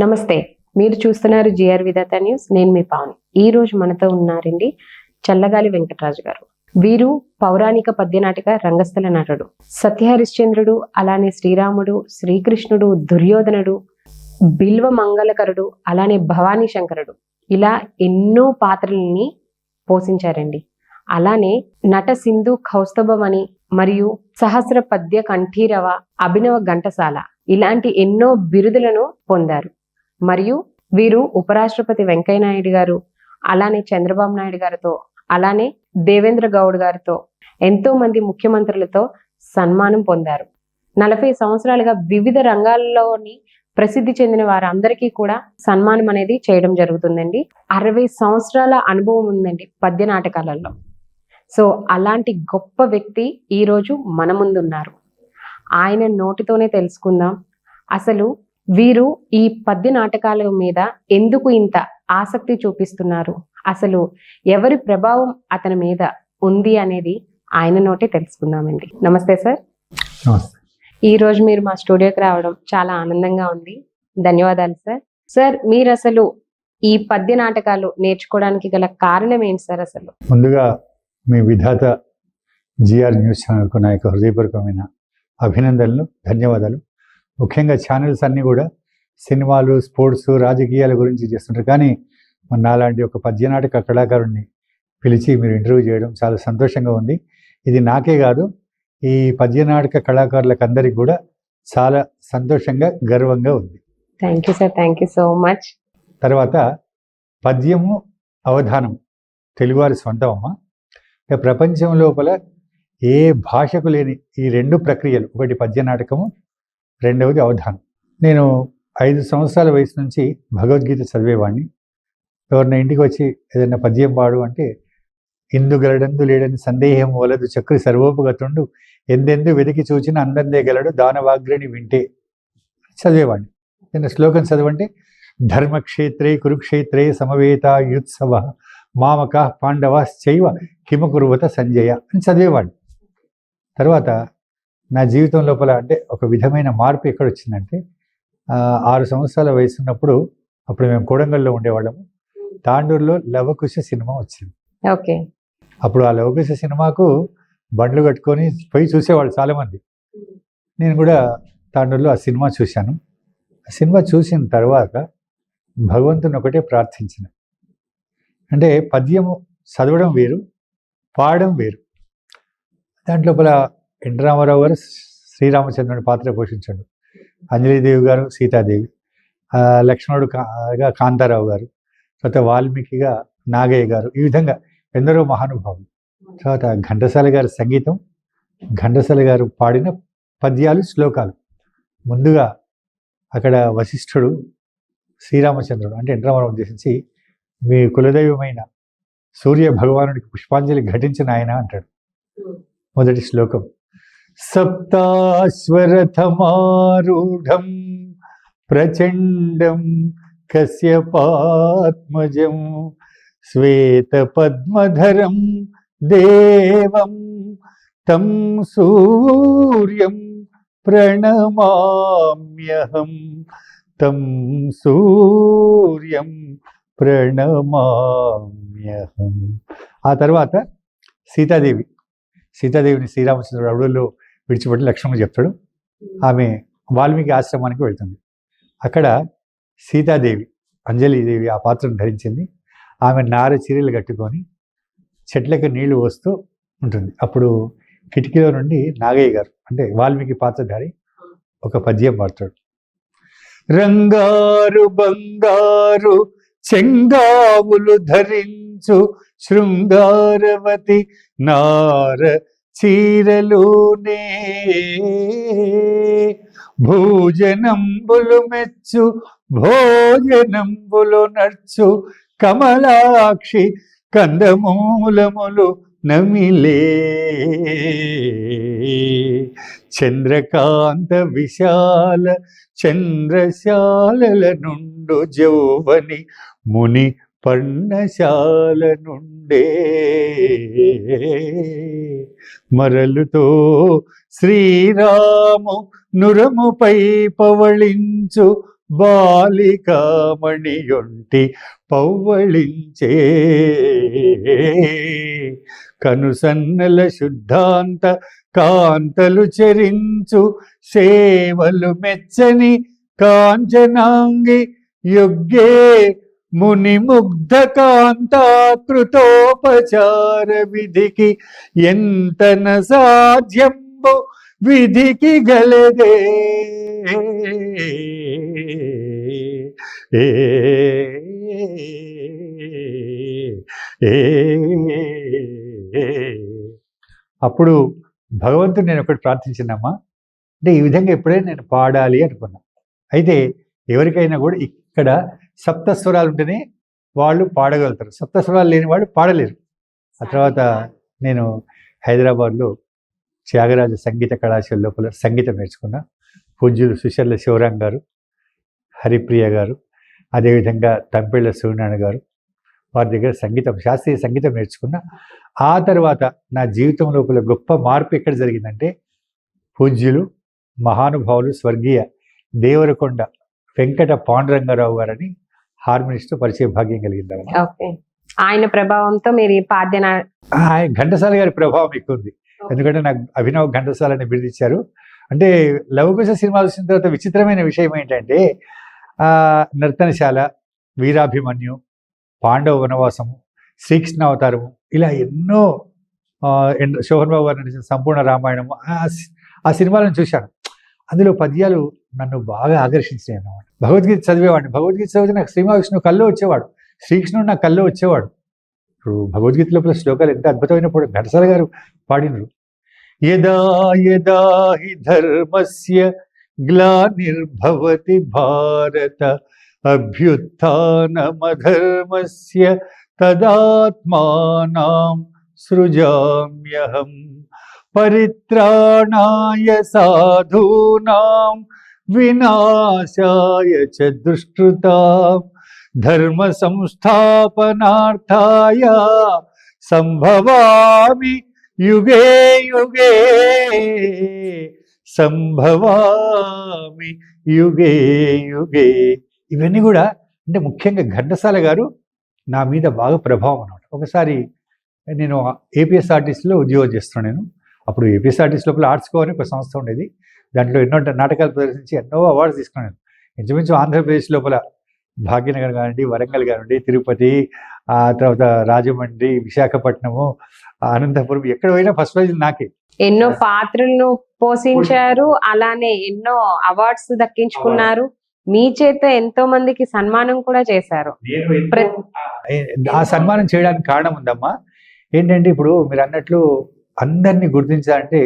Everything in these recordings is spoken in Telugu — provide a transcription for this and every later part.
నమస్తే. మీరు చూస్తున్నారు జిఆర్ విధాత న్యూస్. నేను మీ పావని. ఈ రోజు మనతో ఉన్నారండి చల్లగాలి వెంకటరాజు గారు. వీరు పౌరాణిక పద్యనాటిక రంగస్థల నటుడు సత్యహరిశ్చంద్రుడు అలానే శ్రీరాముడు శ్రీకృష్ణుడు దుర్యోధనుడు బిల్వ మంగళకరుడు అలానే భవానీ శంకరుడు. ఇలా ఎన్నో పాత్రల్ని పోషించారండి. అలానే నట సింధు కౌస్తభమణి మరియు సహస్ర పద్య కంఠీరవ అభినవ ఘంటసాల ఇలాంటి ఎన్నో బిరుదులను పొందారు. మరియు వీరు ఉపరాష్ట్రపతి వెంకయ్య నాయుడు గారు అలానే చంద్రబాబు నాయుడు గారితో అలానే దేవేంద్ర గౌడ్ గారితో ఎంతో మంది ముఖ్యమంత్రులతో సన్మానం పొందారు. నలభై సంవత్సరాలుగా వివిధ రంగాల్లోని ప్రసిద్ధి చెందిన వారందరికీ కూడా సన్మానం అనేది చేయడం జరుగుతుందండి. అరవై సంవత్సరాల అనుభవం ఉందండి పద్య నాటకాలలో. సో అలాంటి గొప్ప వ్యక్తి ఈరోజు మన ముందున్నారు. ఆయన నోటితోనే తెలుసుకుందాం. అసలు వీరు ఈ పద్య నాటకాల మీద ఎందుకు ఇంత ఆసక్తి చూపిస్తున్నారు? అసలు ఎవరి ప్రభావం అతని మీద ఉంది అనేది ఆయన నోటే తెలుసుకుందామండి. నమస్తే సార్. ఈ రోజు మీరు మా స్టూడియోకి రావడం చాలా ఆనందంగా ఉంది. ధన్యవాదాలు సార్. సార్ మీరు అసలు ఈ పద్య నాటకాలు నేర్చుకోవడానికి గల కారణం ఏంటి సార్ అసలు? ముందుగా మీ విధాత జిఆర్ న్యూస్ ఛానల్కు నా యొక్క హృదయపూర్వకమైన అభినందనలు ధన్యవాదాలు. ముఖ్యంగా ఛానల్స్ అన్నీ కూడా సినిమాలు స్పోర్ట్స్ రాజకీయాల గురించి చేస్తుంటారు. కానీ మన నాలాంటి ఒక పద్యనాటక కళాకారుడిని పిలిచి మీరు ఇంటర్వ్యూ చేయడం చాలా సంతోషంగా ఉంది. ఇది నాకే కాదు ఈ పద్యనాటక కళాకారులకు అందరికీ కూడా చాలా సంతోషంగా గర్వంగా ఉంది. Thank you sir thank you so much తర్వాత పద్యము అవధానం. తెలుగువారి సొంతం అమ్మ ప్రపంచం లోపల ఏ భాషకు లేని ఈ రెండు ప్రక్రియలు ఒకటి పద్య నాటకము రెండవది అవధానం. నేను ఐదు సంవత్సరాల వయసు నుంచి భగవద్గీత చదివేవాడిని. ఎవరిన ఇంటికి వచ్చి ఏదైనా పద్యం పాడు అంటే ఇందు గలడందు లేడని సందేహం వలదు చక్రి సర్వోపగతుండు. ఎందెందు వెతికి చూచిన అందందే గలడు దానవాగ్రిని వింటే చదివేవాడిని. నేను శ్లోకం చదవంటే ధర్మక్షేత్రే కురుక్షేత్రే సమవేత యుత్సవ మామక పాండవ శైవ కిమకురువత సంజయ అని చదివేవాడు తర్వాత నా జీవితం లోపల అంటే ఒక విధమైన మార్పు ఎక్కడ వచ్చిందంటే ఆరు సంవత్సరాల వయసు ఉన్నప్పుడు అప్పుడు మేము కోడంగల్లో ఉండేవాళ్ళము. తాండూరులో లవకుశ సినిమా వచ్చింది. ఓకే. అప్పుడు ఆ లవకుశ సినిమాకు బండ్లు కట్టుకొని పోయి చూసేవాళ్ళు చాలామంది. నేను కూడా తాండూరులో ఆ సినిమా చూశాను. ఆ సినిమా చూసిన తర్వాత భగవంతుని ఒకటే ప్రార్థించిన. అంటే పద్యము చదవడం వేరు పాడడం వేరు. దాంట్లో ఎన్ రామారావు గారు శ్రీరామచంద్రుని పాత్ర పోషించాడు. అంజలీదేవి గారు సీతాదేవి. లక్ష్మణుడు కా- కాంతారావు గారు తర్వాత వాల్మీకిగా నాగయ్య గారు ఈ విధంగా ఎందరో మహానుభావులు. తర్వాత ఘంటసాల గారి సంగీతం ఘంటసాల గారు పాడిన పద్యాలు శ్లోకాలు. ముందుగా అక్కడ వశిష్ఠుడు శ్రీరామచంద్రుడు అంటే ఎన్రామరావు ఉద్దేశించి మీ కులదైవమైన సూర్య భగవానుడికి పుష్పాంజలి ఘటించిన ఆయన అంటాడు. మొదటి శ్లోకం. సప్తాశ్వరథమారూఢం ప్రచండం కశ్యపాత్మజం శ్వేతపద్మధరం దేవం తం సూర్యం ప్రణమామ్యహం తం సూర్యం ప్రణమామ్యహం ఆ తర్వాత సీతాదేవి సీతాదేవిని శ్రీరామచంద్రుడు అడవుల్లో విడిచిపెట్టి లక్ష్మణుడు చెప్తాడు. ఆమె వాల్మీకి ఆశ్రమానికి వెళ్తుంది. అక్కడ సీతాదేవి అంజలిదేవి ఆ పాత్రను ధరించింది. ఆమె నార చీరలు కట్టుకొని చెట్లకు నీళ్ళు వస్తూ ఉంటుంది. అప్పుడు కిటికీలో నుండి నాగయ్య గారు అంటే వాల్మీకి పాత్రధారి ఒక పద్యం పాడతాడు. రంగారు బంగారు చెంగావులు ధరించు శృంగారవతి నార చీరలునే భోజనంబులు మెచ్చు భోజనంబులు నర్చు కమలాక్షి కందమూలములు నమిలే. చంద్రకాంత విశాల చంద్రశాలల నుండు జౌవని ముని పర్ణశాల నుండే మరలుతో శ్రీరాము నురముపై పవళించు బాలికామణియొంటి పవ్వళించే కనుసన్నల శుద్ధాంత కాంతలు చరించు సేవలు మెచ్చని కాంచనాంగి యుగ్గే ముని ముగ్ధ కాంతాకృతోపచార విధికి ఎంతన సాధ్యంబు విధికి గలదే. ఏ ఏ అప్పుడు భగవంతుడు నేను ఒకటి ప్రార్థించినమ్మా. అంటే ఈ విధంగా ఎప్పుడైనా నేను పాడాలి అనుకున్నా. అయితే ఎవరికైనా కూడా ఇక్కడ సప్తస్వరాలు ఉంటేనే వాళ్ళు పాడగలుగుతారు. సప్తస్వరాలు లేని వాళ్ళు పాడలేరు. ఆ తర్వాత నేను హైదరాబాద్లో త్యాగరాజ సంగీత కళాశాల లోపల సంగీతం నేర్చుకున్నా. పూజ్యులు సుశర్ల శివరాం గారు హరిప్రియ గారు అదేవిధంగా తంపెళ్ళ సూర్యనారాయణ గారు వారి దగ్గర సంగీతం శాస్త్రీయ సంగీతం నేర్చుకున్నా. ఆ తర్వాత నా జీవితం లోపల గొప్ప మార్పు ఎక్కడ జరిగిందంటే పూజ్యులు మహానుభావులు స్వర్గీయ దేవరకొండ వెంకట పాండురంగారావు గారని హార్మోనిస్ట్ పరిచయ భాగ్యం కలిగింది ఆయన ప్రభావంతో మీరు పాద్య ఆయన ఘంటసాల గారి ప్రభావం ఎక్కువ ఉంది ఎందుకంటే నాకు అభినవ్ ఘంటసాల అని బిరుదిచ్చారు. అంటే లవకుశ సినిమా చూసిన తర్వాత విచిత్రమైన విషయం ఏంటంటే ఆ నర్తనశాల వీరాభిమన్యు పాండవ వనవాసము శ్రీకృష్ణ అవతారము ఇలా ఎన్నో శోభన్ బాబు గారు నటించిన సంపూర్ణ రామాయణము ఆ సినిమాలను చూశాను. అందులో పద్యాలు నన్ను బాగా ఆకర్షించాయి అన్నమాట భగవద్గీత చదివేవాడిని. భగవద్గీత చదివితే నాకు శ్రీమహావిష్ణువు కళ్ళు వచ్చేవాడు. శ్రీకృష్ణుడు నా కల్లో వచ్చేవాడు. ఇప్పుడు భగవద్గీత లోపల శ్లోకాలు ఎంత అద్భుతమైనప్పుడు ఘటసల గారు పాడినరు. యదా యదా హి ధర్మస్య గ్లానిర్భవతి భారత అభ్యుత్నమధర్మస్య తదాత్మానాం సృజామ్యహం పరిత్రాణాయ సాధూనాం వినాశాయ చ దుష్కృతాం ధర్మ సంస్థాపనార్థాయ సంభవామి యుగే యుగే సంభవామి యుగే యుగే ఇవన్నీ కూడా అంటే ముఖ్యంగా ఘంటసాల గారు నా మీద బాగా ప్రభావం అన్నమాట. ఒకసారి నేను ఏపీఎస్ఆర్టీసీలో ఉద్యోగం చేస్తున్నాను నేను. అప్పుడు ఏపీఎస్ఆర్టీసీ లోపల ఆర్ట్స్ కో అని ఒక సంస్థ ఉండేది. దాంట్లో ఎన్నో నాటకాలు ప్రదర్శించి ఎన్నో అవార్డ్స్ తీసుకున్నాను ఇంచుమించు ఆంధ్రప్రదేశ్ లోపల భాగ్యనగర్ కానివ్వండి వరంగల్ కానివ్వండి తిరుపతి ఆ తర్వాత రాజమండ్రి విశాఖపట్నము అనంతపురం ఎక్కడ పోయినా ఫస్ట్ ప్రైజ్ నాకే. ఎన్నో పాత్రలను పోషించారు అలానే ఎన్నో అవార్డ్స్ దక్కించుకున్నారు. మీ చేత ఎంతో మందికి సన్మానం కూడా చేశారు. ఆ సన్మానం చేయడానికి కారణం ఉందమ్మా. ఏంటంటే ఇప్పుడు మీరు అన్నట్లు అందరినీ గుర్తించాలంటే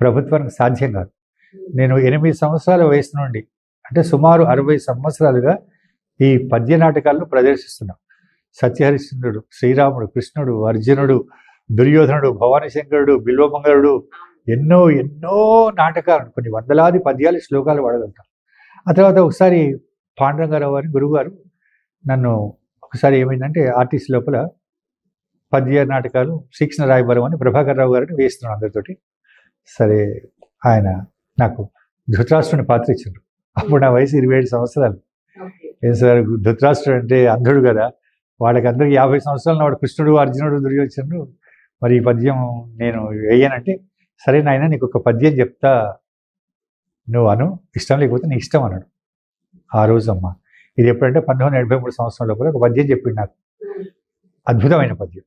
ప్రభుత్వానికి సాధ్యం కాదు. నేను ఎనిమిది సంవత్సరాల వయసు నుండి అంటే సుమారు అరవై సంవత్సరాలుగా ఈ పద్య నాటకాలను ప్రదర్శిస్తున్నాం. సత్యహరిశ్చంద్రుడు శ్రీరాముడు కృష్ణుడు అర్జునుడు దుర్యోధనుడు భవానీశంకరుడు బిల్వమంగళుడు ఎన్నో ఎన్నో నాటకాలు కొన్ని వందలాది పద్యాలు శ్లోకాలు వాడగలుగుతాం. ఆ తర్వాత ఒకసారి పాండురంగారావు గారి గురువుగారు నన్ను ఒకసారి ఏమైందంటే ఆర్టిస్ట్ లోపల పద్య నాటకాలు శిక్షణ రాయబరం అని ప్రభాకర్ రావు గారిని వేస్తున్నాను అందరితోటి. సరే ఆయన నాకు ధృతరాష్ట్రుని పాత్ర ఇచ్చిండ్రు. అప్పుడు నా వయసు ఇరవై ఏడు సంవత్సరాలు. ఏం సార్ ధృతరాష్ట్రుడు అంటే అంధుడు కదా. వాళ్ళకి అందరికి యాభై సంవత్సరాలు వాడు కృష్ణుడు అర్జునుడు దుర్యోచనుడు మరి ఈ పద్యం నేను వేయనంటే సరే నాయన నీకు ఒక పద్యం చెప్తా. నువ్వు అను. ఇష్టం లేకపోతే నీ ఇష్టం అన్నాడు ఆ రోజు అమ్మ ఇది ఎప్పుడంటే పంతొమ్మిది వందల ఎనభై మూడు సంవత్సరం లోపల ఒక పద్యం చెప్పిండు నాకు. అద్భుతమైన పద్యం.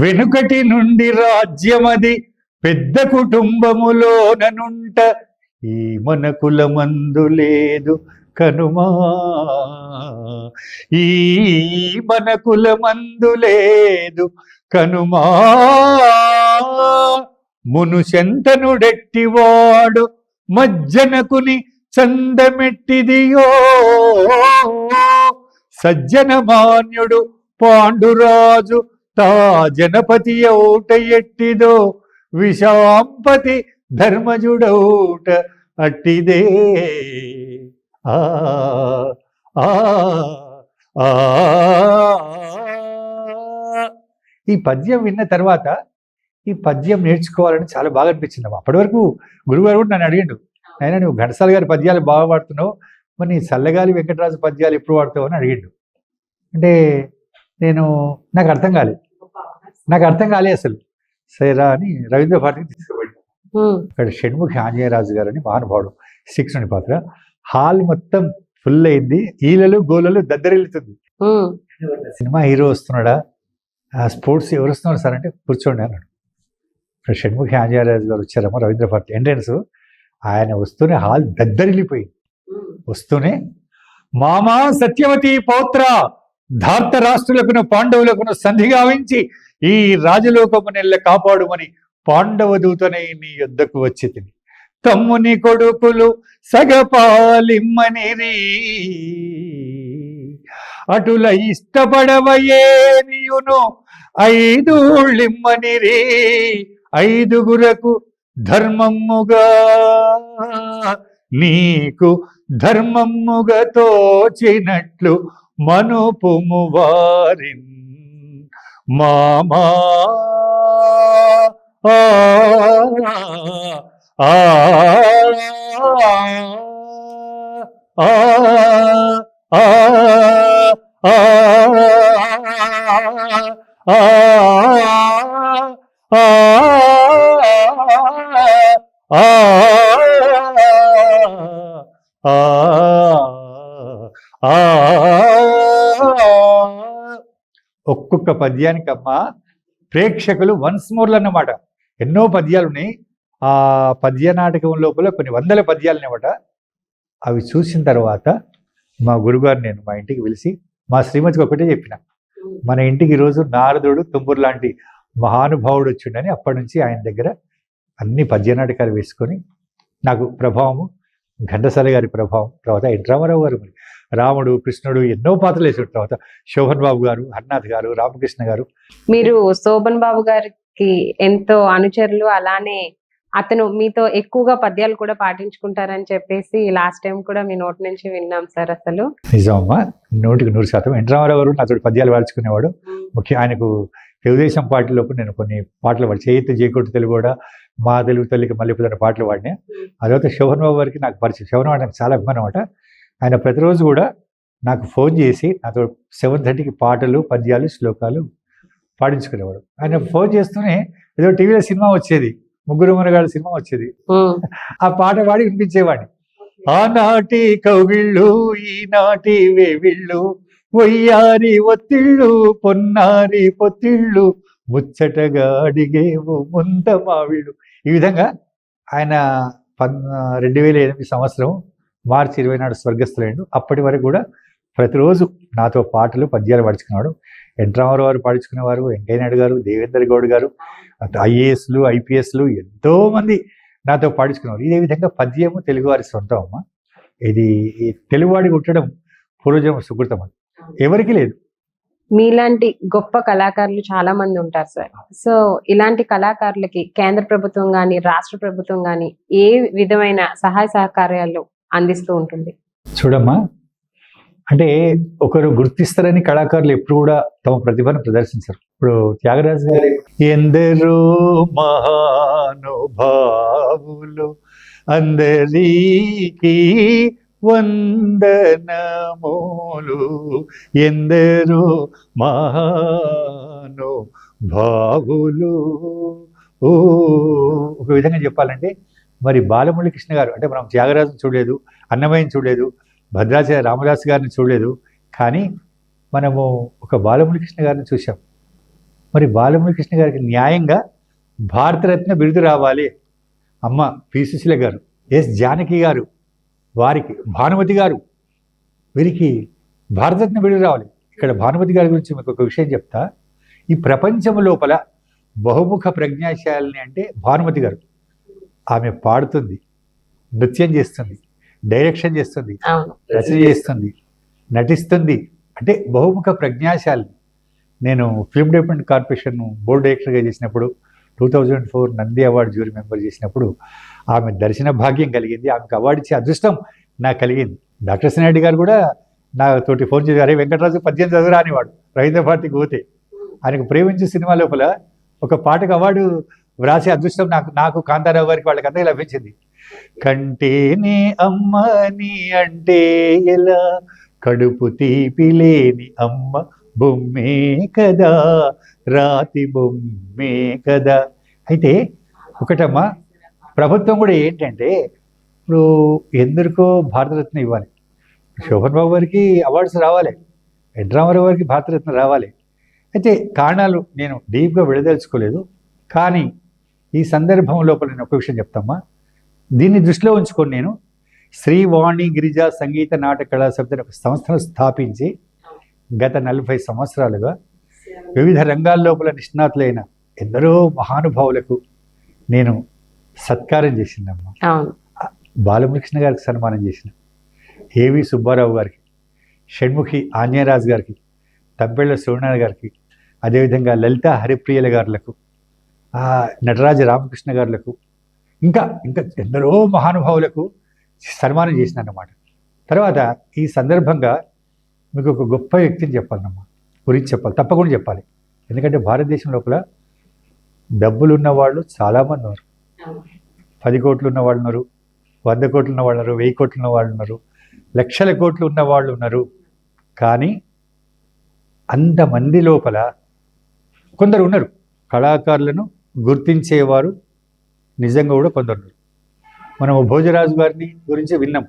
వెనుకటి నుండి రాజ్యమది. పెద్ద కుటుంబములోననుంట ఈ మన కులమందు లేదు కనుమా. ఈ మన కులమందు లేదు కనుమా. మును శంతనుడెట్టివాడు మజ్జనకుని చందమెట్టిదియో. సజ్జన మాన్యుడు పాండురాజు తా జనపతి ఔట ఎట్టిదో. విషాంపతి ధర్మజుడౌట అట్టిదే ఆ ఈ పద్యం విన్న తర్వాత ఈ పద్యం నేర్చుకోవాలని చాలా బాగా అనిపించింది అప్పటి వరకు గురుగారు కూడా నన్ను అడిగిండు అయినా నువ్వు ఘటసాల గారి పద్యాలు బాగా పాడుతున్నావు మరి నీ చల్లగాలి వెంకటరాజు పద్యాలు ఎప్పుడు వాడతావు అని అడిగిండు. అంటే నేను నాకు అర్థం కాలేదు నాకు అర్థం కాలే అసలు. సరేరా అని రవీంద్ర భారతికి తీసుకుపోయాడు. ఉమ్, ఇక్కడ షణ్ముఖి ఆంజనేయరాజు గారు అని మహానుభావుడు శిక్షణుని పాత్ర. హాల్ మొత్తం ఫుల్ అయింది. ఈలలు గోలలు దద్దరిల్లుతుంది. సినిమా హీరో వస్తున్నాడా? స్పోర్ట్స్ ఎవరు వస్తున్నారు సార్ అంటే కూర్చోండి అన్నాడు. ఇక్కడ షణ్ముఖి ఆంజనేయరాజు గారు వచ్చారమ్మా రవీంద్ర భారతి ఎంట్రన్స్. ఆయన వస్తూనే హాల్ దద్దరిల్లిపోయింది. వస్తూనే మామా సత్యవతి పౌత్ర ధార్త రాష్ట్రులకును పాండవులకును సంధి గావించి ఈ రాజలోకము నెల్ల కాపాడుమని పాండవ దూతనై నీ యొద్దకు వచ్చి తిని తమ్ముని కొడుకులు సగపాలిమ్మనిరి. అటుల ఇష్టపడవయే నీయును ఐదుళ్ళిమ్మనిరి. ఐదుగురకు ధర్మమ్ముగా నీకు ధర్మముగా తోచినట్లు మనుపుము వారిన్. మామా ఆ, ఒక్కొక్క పద్యానికి అమ్మ ప్రేక్షకులు వన్స్ మోర్లు అన్నమాట. ఎన్నో పద్యాలు ఉన్నాయి ఆ పద్య నాటకం లోపల కొన్ని వందల పద్యాలు అన్నమాట అవి చూసిన తర్వాత మా గురుగారు నేను మా ఇంటికి పిలిచి మా శ్రీమతికి ఒకటే చెప్పిన. మన ఇంటికి ఈరోజు నారదుడు తుమ్మురు లాంటి మహానుభావుడు వచ్చిండని అప్పటి నుంచి ఆయన దగ్గర అన్ని పద్య నాటకాలు వేసుకొని నాకు ప్రభావము ఘంటసాల గారి ప్రభావం తర్వాత ఎన్ రామారావు గారు మరి రాముడు కృష్ణుడు ఎన్నో పాత్రలు వేసాడు తర్వాత శోభన్ బాబు గారు హర్నాథ్ గారు రామకృష్ణ గారు. మీరు శోభన్ బాబు గారికి ఎంతో అనుచరులు అలానే అతను మీతో ఎక్కువగా పద్యాలు కూడా పాటించుకుంటారని చెప్పేసి లాస్ట్ టైం కూడా మీ నోటి నుంచి విన్నాం సార్ అసలు. నిజమమ్మా నూటికి నూరు శాతం. ఎన్ రామారావు గారు నాతో పద్యాలు పాడుచుకునేవాడు. ముఖ్య ఆయనకు తెలుగుదేశం పార్టీలోపు నేను కొన్ని పాటలు పాడి చేయితే జయకొట్టు తెలుగు కూడా మా తెలుగు తల్లికి మళ్ళీ పాటలు పాడినా. ఆ తర్వాత శోభన్ బాబు గారికి నాకు పరిచయం. శోభన్ బాబు నాకు చాలా అభిమానం అనమాట ఆయన ప్రతిరోజు కూడా నాకు ఫోన్ చేసి నాతో సెవెన్ థర్టీకి పాటలు పద్యాలు శ్లోకాలు పాడించుకునేవాడు. ఆయన ఫోన్ చేస్తూనే ఏదో టీవీలో సినిమా వచ్చేది ముగ్గురు మనగాడు సినిమా వచ్చేది. ఆ పాట పాడి వినిపించేవాడిని. ఆనాటి కవిళ్ళు ఈనాటి వేవిళ్ళు వయ్యారి ఒత్తిళ్ళు పొన్నారి పొత్తిళ్ళు ముచ్చటగా అడిగేవు ముంత మావిళ్ళు ఈ విధంగా ఆయన పన్ రెండు వేల ఎనిమిది సంవత్సరం మార్చి ఇరవై నాడు స్వర్గస్థులైండు. అప్పటి వరకు కూడా ప్రతిరోజు నాతో పాటలు పద్యాలు పడుచుకున్నాడు ఎన్ వారు గారు పాడించుకునేవారు వెంకయ్య నాయుడు గారు దేవేందర్ గౌడ్ గారు ఐఏఎస్లు ఐపీఎస్లు ఎంతో మంది నాతో పాడించుకున్నారు ఇదే విధంగా పద్యము తెలుగువారి సొంతం అమ్మ. ఇది ఈ తెలుగువాడికి ఉండడం పూర్వజన్మ సుకృతం అది. ఎవరికి లేదు. మీలాంటి గొప్ప కళాకారులు చాలా మంది ఉంటారు సార్. సో ఇలాంటి కళాకారులకి కేంద్ర ప్రభుత్వం కానీ రాష్ట్ర ప్రభుత్వం కానీ ఏ విధమైన సహాయ సహకార్యాలు అందిస్తూ ఉంటుంది. చూడమ్మా. అంటే ఒకరు గుర్తిస్తారని కళాకారులు ఎప్పుడు కూడా తమ ప్రతిభను ప్రదర్శించరు. ఇప్పుడు త్యాగరాజు గారు ఎందరో మహానుభావులు అందరికీ వందనములు. ఎందరో మహాను భావులు ఓ ఒక విధంగా చెప్పాలంటే మరి బాలమురళి కృష్ణ గారు అంటే మనం త్యాగరాజును చూడలేదు అన్నమయ్యని చూడలేదు భద్రాచార్య రామదాస్ గారిని చూడలేదు కానీ మనము ఒక బాలమురళి కృష్ణ గారిని చూసాం మరి బాలమురళి కృష్ణ గారికి న్యాయంగా భారతరత్న బిరుదు రావాలి అమ్మ పి సుశీల గారు ఎస్ జానకి గారు వారికి భానుమతి గారు వీరికి భారతరత్న బిరుదు రావాలి. ఇక్కడ భానుమతి గారి గురించి మీకు ఒక విషయం చెప్తా. ఈ ప్రపంచం లోపల బహుముఖ ప్రజ్ఞాశాలిని అంటే భానుమతి గారు. ఆమె పాడుతుంది నృత్యం చేస్తుంది డైరెక్షన్ చేస్తుంది రచన చేస్తుంది నటిస్తుంది. అంటే బహుముఖ ప్రజ్ఞాశాలి. నేను ఫిల్మ్ డెవలప్మెంట్ కార్పొరేషన్ బోర్డు డైరెక్టర్గా చేసినప్పుడు two thousand four Nandi award jury member చేసినప్పుడు ఆమె దర్శన భాగ్యం కలిగింది. ఆమెకు అవార్డు ఇచ్చే అదృష్టం నాకు కలిగింది. డాక్టర్ సినారెడ్డి గారు కూడా నా తోటి ఫోన్ చేసి అరే వెంకటరాజు పద్యం చదువురా అనేవాడు రవీంద్ర భారతికి పోతే ఆయనకు ప్రేమించే సినిమా లోపల ఒక పాటకు అవార్డు వ్రాసే అదృష్టం నాకు నాకు కాంతారావు గారికి వాళ్ళకి లభించింది. కంటేనే అమ్మ నీ అంటే ఎలా? కడుపు తీపి లేని అమ్మ బొమ్మే కదా? రాతి బొమ్మే కదా? అయితే ఒకటమ్మా ప్రభుత్వం కూడా ఏంటంటే ఇప్పుడు ఎందరికో భారతరత్న ఇవ్వాలి. శోభన్ బాబు గారికి అవార్డ్స్ రావాలి. ఎన్ రామారావు గారికి భారతరత్న రావాలి. అయితే కారణాలు నేను డీప్గా విడదలుచుకోలేదు. కానీ ఈ సందర్భం లోపల నేను ఒక విషయం చెప్తామా దీన్ని దృష్టిలో ఉంచుకొని నేను శ్రీవాణి గిరిజా సంగీత నాటక కళా సమితి ఒక సంస్థను స్థాపించి గత నలభై సంవత్సరాలుగా వివిధ రంగాల లోపల నిష్ణాతులైన ఎందరో మహానుభావులకు నేను సత్కారం చేసిందమ్మా. అవును. బాలముకృష్ణ గారికి సన్మానం చేసిన ఏవి సుబ్బారావు గారికి షణ్ముఖి ఆంజనేయరాజు గారికి తబ్బెళ్ళ సూర్యనారాయణ గారికి అదేవిధంగా లలిత హరిప్రియల గారులకు నటరాజ రామకృష్ణ గారులకు ఇంకా ఇంకా ఎందరో మహానుభావులకు సన్మానం చేసిన అన్నమాట తర్వాత ఈ సందర్భంగా మీకు ఒక గొప్ప వ్యక్తిని చెప్పాలన్నమ్మా గురించి చెప్పాలి తప్పకుండా చెప్పాలి. ఎందుకంటే భారతదేశం లోపల డబ్బులు ఉన్న వాళ్ళు చాలామంది ఉన్నారు. పది కోట్లు ఉన్న వాళ్ళు ఉన్నారు వంద కోట్లు ఉన్న వాళ్ళు ఉన్నారు వెయ్యి కోట్లు ఉన్న వాళ్ళు ఉన్నారు లక్షల కోట్లు ఉన్న వాళ్ళు ఉన్నారు. కానీ అంతమంది లోపల కొందరు ఉన్నారు. కళాకారులను గుర్తించేవారు నిజంగా కూడా కొందరు. మనము భోజరాజు గారిని గురించి విన్నాం.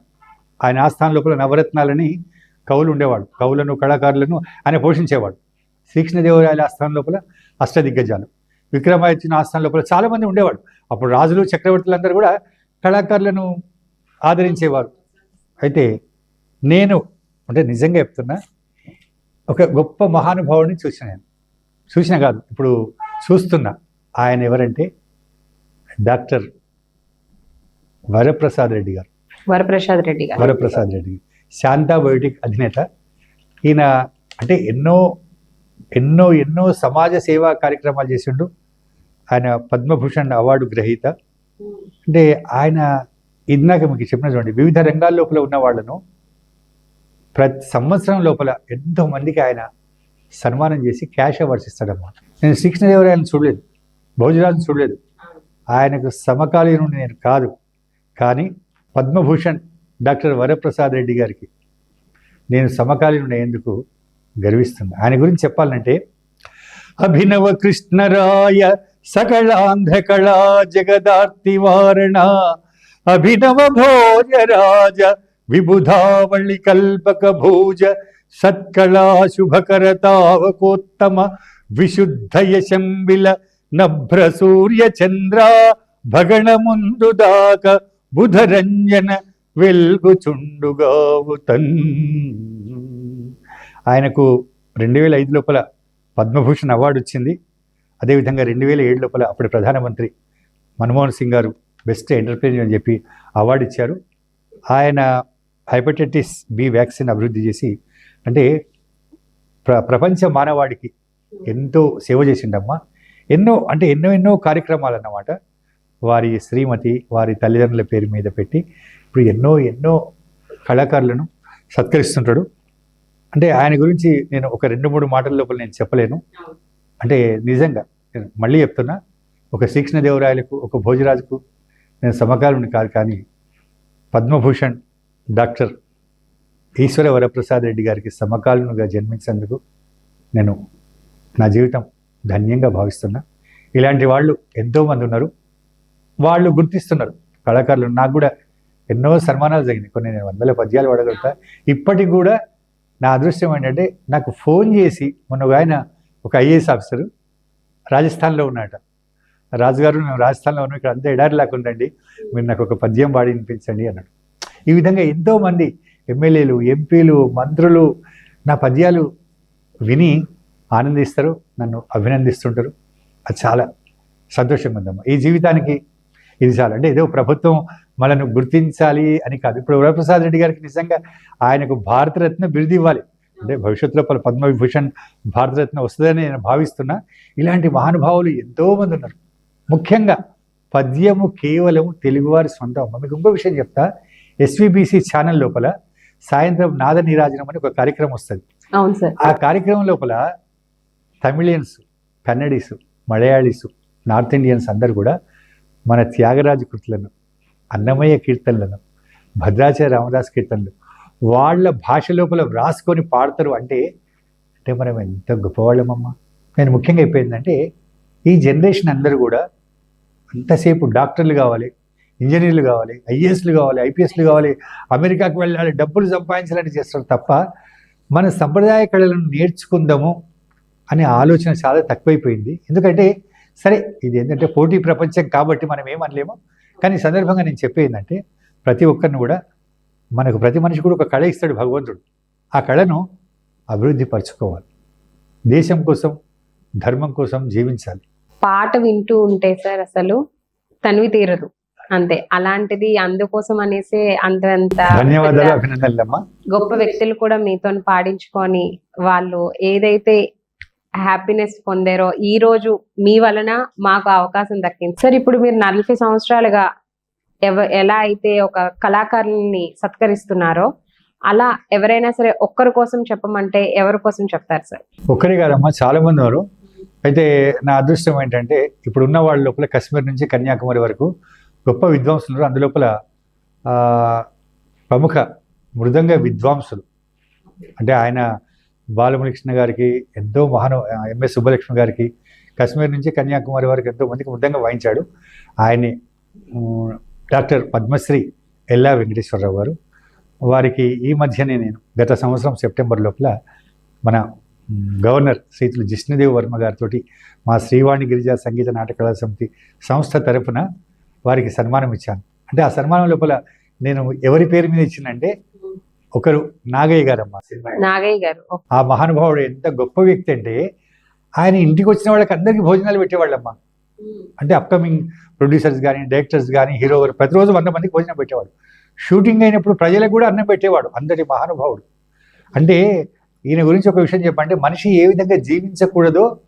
ఆయన ఆస్థానం లోపల నవరత్నాలని కవులు ఉండేవాడు కవులను కళాకారులను ఆయన పోషించేవాడు. శ్రీకృష్ణదేవరాయల ఆస్థానం లోపల అష్టదిగ్గజాలు. విక్రమాదిత్యుని ఆస్థానం లోపల చాలామంది ఉండేవాడు అప్పుడు రాజులు చక్రవర్తులందరూ కూడా కళాకారులను ఆదరించేవారు. అయితే నేను అంటే నిజంగా చెప్తున్నా ఒక గొప్ప మహానుభావుడిని చూసిన నేను. చూసిన కాదు ఇప్పుడు చూస్తున్నా. ఆయన ఎవరంటే డాక్టర్ వరప్రసాద్ రెడ్డి గారు. వరప్రసాద్ రెడ్డి గారు. వరప్రసాద్ రెడ్డి శాంతా బయోటిక్ అధినేత. ఈయన అంటే ఎన్నో ఎన్నో ఎన్నో సమాజ సేవా కార్యక్రమాలు చేసిండు. ఆయన పద్మభూషణ్ అవార్డు గ్రహీత. అంటే ఆయన ఇందాక మీకు చెప్పిన చూడండి వివిధ రంగాల లోపల ఉన్న వాళ్ళను ప్రతి సంవత్సరం లోపల ఎంతో మందికి ఆయన సన్మానం చేసి క్యాష్ అవార్డ్స్ ఇస్తాడన్నమాట. నేను శ్రీకృష్ణదేవరాయలను చూడలేదు. భోజరాజు చూడలేదు. ఆయనకు సమకాలీనుడు నేను కాదు. కానీ పద్మభూషణ్ డాక్టర్ వరప్రసాద్ రెడ్డి గారికి నేను సమకాలీనుడు ఎందుకు గర్విస్తుంది ఆయన గురించి చెప్పాలంటే అభినవ కృష్ణరాయ సకళాంధ్రకళా జగదార్తి వారణ అభినవ భోజరాజ విబుధావళి కల్పక భూజ సత్కళా శుభకరతావకోత్తమ విశుద్ధ యశంబిల నభ్ర సూర్య చంద్ర భగణ ముందు దాక బుధరంజన వెల్గుచుండుగావు తన్. ఆయనకు రెండు వేల ఐదు లోపల పద్మభూషణ్ అవార్డు వచ్చింది. అదేవిధంగా రెండు వేల ఏడు లోపల అప్పటి ప్రధానమంత్రి మన్మోహన్ సింగ్ గారు బెస్ట్ ఎంటర్ప్రీనర్ అని చెప్పి అవార్డు ఇచ్చారు. ఆయన హైపటైటిస్ బి వ్యాక్సిన్ అభివృద్ధి చేసి అంటే ప్ర ప్రపంచ మానవాడికి ఎంతో సేవ చేసిండమ్మా. ఎన్నో అంటే ఎన్నో ఎన్నో కార్యక్రమాలు అన్నమాట వారి శ్రీమతి వారి తల్లిదండ్రుల పేరు మీద పెట్టి ఇప్పుడు ఎన్నో ఎన్నో కళాకారులను సత్కరిస్తుంటాడు. అంటే ఆయన గురించి నేను ఒక రెండు మూడు మాటల లోపల నేను చెప్పలేను. అంటే నిజంగా నేను మళ్ళీ చెప్తున్నా ఒక శ్రీకృష్ణదేవరాయలకు ఒక భోజరాజుకు నేను సమకాలుని కాదు కానీ పద్మభూషణ్ డాక్టర్ ఈశ్వర వరప్రసాద్ రెడ్డి గారికి సమకాలీనుగా జన్మించినందుకు నేను నా జీవితం ధన్యంగా భావిస్తున్నా. ఇలాంటి వాళ్ళు ఎంతోమంది ఉన్నారు. వాళ్ళు గుర్తిస్తున్నారు. కళాకారులు నాకు కూడా ఎన్నో సన్మానాలు జరిగినాయి. కొన్ని నేను వందల పద్యాలు పడగలుగుతా ఇప్పటికి కూడా నా అదృష్టం ఏంటంటే నాకు ఫోన్ చేసి మొన్న ఒక ఆయన ఒక ఐఏఎస్ ఆఫీసరు రాజస్థాన్లో ఉన్నాట రాజుగారు మేము రాజస్థాన్లో ఉన్నాం. ఇక్కడ అంతా ఎడారి లేకుండండి మీరు నాకు ఒక పద్యం పాడి వినిపించండి అన్నాడు. ఈ విధంగా ఎంతోమంది ఎమ్మెల్యేలు ఎంపీలు మంత్రులు నా పద్యాలు విని ఆనందిస్తారు నన్ను అభినందిస్తుంటారు. అది చాలా సంతోషంగా ఉందమ్మా. ఈ జీవితానికి ఇది చాలు. అంటే ఏదో ప్రభుత్వం మనను గుర్తించాలి అని కాదు. ఇప్పుడు వరప్రసాద్ రెడ్డి గారికి నిజంగా ఆయనకు భారతరత్న బిరుదు ఇవ్వాలి. అంటే భవిష్యత్తులో పలు పద్మవిభూషణ్ భారతరత్న వస్తుందని నేను భావిస్తున్నా. ఇలాంటి మహానుభావులు ఎంతోమంది ఉన్నారు. ముఖ్యంగా పద్యము కేవలం తెలుగువారి సొంతం అమ్మ. మీకు ఇంకో విషయం చెప్తా. ఎస్విబిసి ఛానల్ లోపల సాయంత్రం నాద నీరాజనం అని ఒక కార్యక్రమం వస్తుంది. ఆ కార్యక్రమం లోపల తమిళియన్స్ కన్నడీస్ మలయాళీసు నార్త్ ఇండియన్స్ అందరు కూడా మన త్యాగరాజు కృతులను అన్నమయ్య కీర్తనలను భద్రాచార్య రామదాస్ కీర్తనలు వాళ్ళ భాష లోపల వ్రాసుకొని పాడతారు అంటే అంటే మనం ఎంత గొప్పవాళ్ళమమ్మా. నేను ముఖ్యంగా అయిపోయిందంటే ఈ జనరేషన్ అందరూ కూడా అంతసేపు డాక్టర్లు కావాలి ఇంజనీర్లు కావాలి ఐఏఎస్లు కావాలి ఐపీఎస్లు కావాలి అమెరికాకు వెళ్ళాలి డబ్బులు సంపాదించాలని చేస్తారు తప్ప మన సంప్రదాయ కళలను నేర్చుకుందాము అనే ఆలోచన చాలా తక్కువైపోయింది. ఎందుకంటే సరే ఇది ఏంటంటే పోటీ ప్రపంచం కాబట్టి మనం ఏమనలేము కానీ ఈ సందర్భంగా నేను చెప్పేందంటే ప్రతి ఒక్కరిని కూడా మనకు ప్రతి మనిషి కూడా ఒక కళ ఇస్తాడు భగవంతుడు. ఆ కళను అభివృద్ధి పరచుకోవాలి. దేశం కోసం ధర్మం కోసం జీవించాలి. పాట వింటూ ఉంటే సార్ అసలు తనివి తీరదు. అంతే. అలాంటిది అందుకోసం అనేసి అంత అంత ధన్యవాదాలు గొప్ప వ్యక్తులు కూడా మీతో పాడించుకొని వాళ్ళు ఏదైతే హ్యాపీనెస్ పొందారో ఈ రోజు మీ వలన మాకు అవకాశం దక్కింది. సార్ ఇప్పుడు మీరు నలభై సంవత్సరాలుగా ఎవ ఎలా అయితే ఒక కళాకారుల్ని సత్కరిస్తున్నారో అలా ఎవరైనా సరే ఒక్కరి కోసం చెప్పమంటే ఎవరి కోసం చెప్తారు సార్? ఒక్కరి కాదమ్మా చాలా మంది వారు అయితే నా అదృష్టం ఏంటంటే ఇప్పుడు ఉన్న వాళ్ళ లోపల కశ్మీర్ నుంచి కన్యాకుమారి వరకు గొప్ప విద్వాంసులు అందులోపల ప్రముఖ మృదంగ విద్వాంసులు. అంటే ఆయన బాలమునికృష్ణ గారికి ఎంతో మహాను ఎంఎస్ సుబ్బలక్ష్మి గారికి కశ్మీర్ నుంచి కన్యాకుమారి వరకు ఎంతో మందికి మృదంగా వాయించాడు. ఆయన్ని డాక్టర్ పద్మశ్రీ ఎల్లా వెంకటేశ్వరరావు గారు. వారికి ఈ మధ్యనే నేను గత సంవత్సరం సెప్టెంబర్ లోపల మన గవర్నర్ శ్రీతులు జిష్ణుదేవ్ వర్మ గారితో మా శ్రీవాణి గిరిజా సంగీత నాటకళా సమితి సంస్థ తరపున వారికి సన్మానం ఇచ్చాను అంటే ఆ సన్మానం లోపల నేను ఎవరి పేరు మీద ఇచ్చినంటే ఒకరు నాగయ్య గారమ్మ. నాగయ్య గారు. ఆ మహానుభావుడు ఎంత గొప్ప వ్యక్తి అంటే ఆయన ఇంటికి వచ్చిన వాళ్ళకి అందరికీ భోజనాలు పెట్టేవాళ్ళమ్మ. అంటే అప్కమింగ్ ప్రొడ్యూసర్స్ కానీ డైరెక్టర్స్ కానీ హీరో గారు ప్రతిరోజు వంద మందికి భోజనం పెట్టేవాడు. షూటింగ్ అయినప్పుడు ప్రజలకు కూడా అన్నం పెట్టేవాడు అందరి మహానుభావుడు. అంటే ఈయన గురించి ఒక విషయం చెప్పంటే మనిషి ఏ విధంగా జీవించకూడదో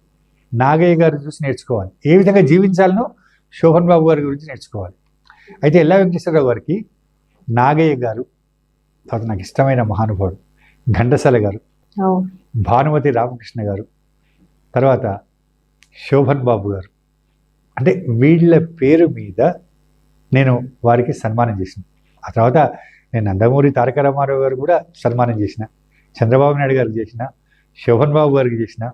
నాగయ్య గారు చూసి నేర్చుకోవాలి. ఏ విధంగా జీవించాలనో శోభన్ బాబు గారి గురించి నేర్చుకోవాలి. అయితే ఎల్లా వెంకటేశ్వరరావు గారికి నాగయ్య గారు తర్వాత నాకు ఇష్టమైన మహానుభావుడు ఘంటసాల గారు. భానుమతి రామకృష్ణ గారు. తర్వాత శోభన్ బాబు గారు. అంటే వీళ్ళ పేరు మీద నేను వారికి సన్మానం చేసిన. ఆ తర్వాత నేను నందమూరి తారక రామారావు గారు కూడా సన్మానం చేసిన. చంద్రబాబు నాయుడు గారికి చేసిన. శోభన్ బాబు గారికి చేసిన.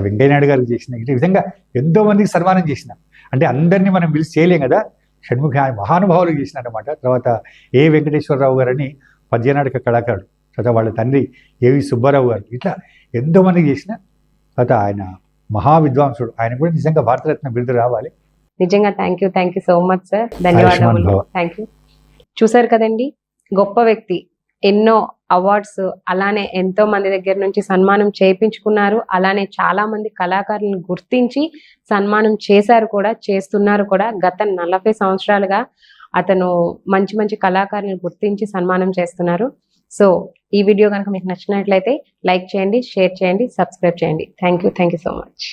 వెంకయ్య నాయుడు గారికి చేసిన. ఈ విధంగా ఎంతో మందికి సన్మానం చేసిన. అంటే అందరినీ మనం పిలిచి చేయలేం కదా. షణ్ముఖ మహానుభావులకు చేసిన అనమాట తర్వాత ఏ వెంకటేశ్వరరావు గారని పద్యనాటక కళాకారుడు. తర్వాత వాళ్ళ తండ్రి ఏవి సుబ్బారావు గారు. ఇట్లా ఎంతో మందికి చేసిన తర్వాత ఆయన మహా విద్వాంసుడు ఆయన కూడా నిజంగా భారతరత్న బిరుదు రావాలి. నిజంగా thank you thank you so much sir. భవ. Thank you. చూసారు కదండి గొప్ప వ్యక్తి. ఎన్నో అవార్డ్స్ అలానే ఎంతో మంది దగ్గర నుంచి సన్మానం చేయించుకున్నారు. అలానే చాలా మంది కళాకారులను గుర్తించి సన్మానం చేశారు కూడా చేస్తున్నారు కూడా గత నలభై సంవత్సరాలుగా. అతను మంచి మంచి కళాకారులను గుర్తించి సన్మానం చేస్తున్నారు. సో ఈ వీడియో కనుక మీకు నచ్చినట్లయితే లైక్ చేయండి షేర్ చేయండి సబ్స్క్రైబ్ చేయండి. Thank you thank you so much